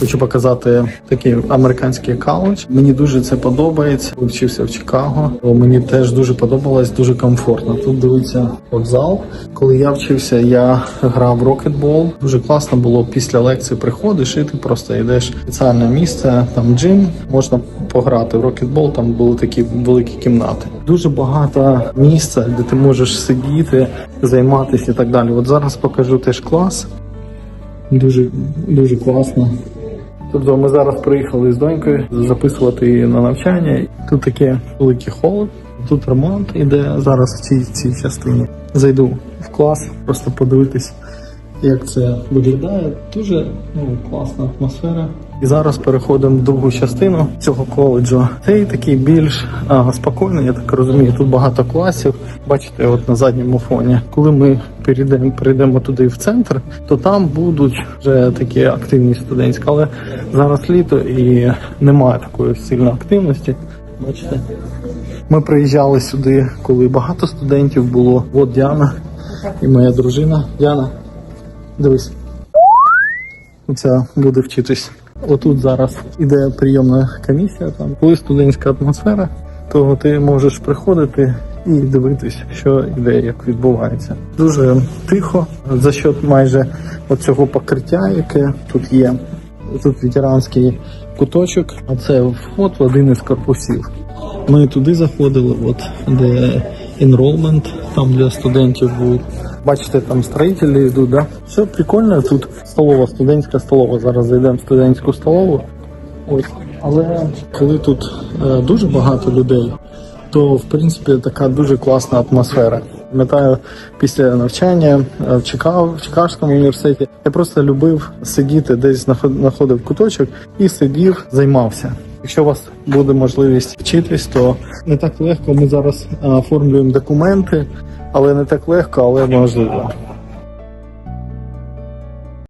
Хочу показати такий американський коледж. Мені дуже це подобається. Вчився в Чикаго. Мені теж дуже подобалось, дуже комфортно. Тут дивиться вокзал. Коли я вчився, я грав рокетбол. Дуже класно було після лекції. Приходиш і ти просто йдеш в спеціальне місце. Там джим можна пограти в рокетбол. Там були такі великі кімнати. Дуже багато місця, де ти можеш сидіти, займатися і так далі. От зараз покажу теж клас. Дуже дуже класно. Тобто ми зараз приїхали з донькою записувати її на навчання. Тут таке великий холод, тут ремонт іде зараз в цій, цій частині. Зайду в клас, просто подивитись, як це виглядає. Дуже ну, класна атмосфера. І зараз переходимо в другу частину цього коледжу. Цей такий більш а, спокійний, я так розумію. Тут багато класів. Бачите, от на задньому фоні. Коли ми перейдемо, перейдемо туди в центр, то там будуть вже такі активні студентські, але зараз літо і немає такої сильної активності. Бачите? Ми приїжджали сюди, коли багато студентів було. От Діана і моя дружина. Діана, дивись. Оця буде вчитись. Отут зараз іде прийомна комісія. Там коли студентська атмосфера, то ти можеш приходити і дивитись, що іде, як відбувається. Дуже тихо за счет майже оцього покриття, яке тут є. Тут ветеранський куточок, а це вход в один із корпусів. Ми туди заходили, от де enrollment, там для студентів був. Бачите, там строїтелі йдуть, да? Все прикольно. Тут столова, студентська столова. Зараз зайдемо в студентську столову. Ось. Але коли тут е, дуже багато людей, то в принципі така дуже класна атмосфера. Пам'ятаю, після навчання е, в Чикаго, в Чикагському університеті я просто любив сидіти десь знаходив куточок і сидів, займався. Якщо у вас буде можливість вчитись, то не так легко. Ми зараз е, оформлюємо документи, але не так легко, але можливо.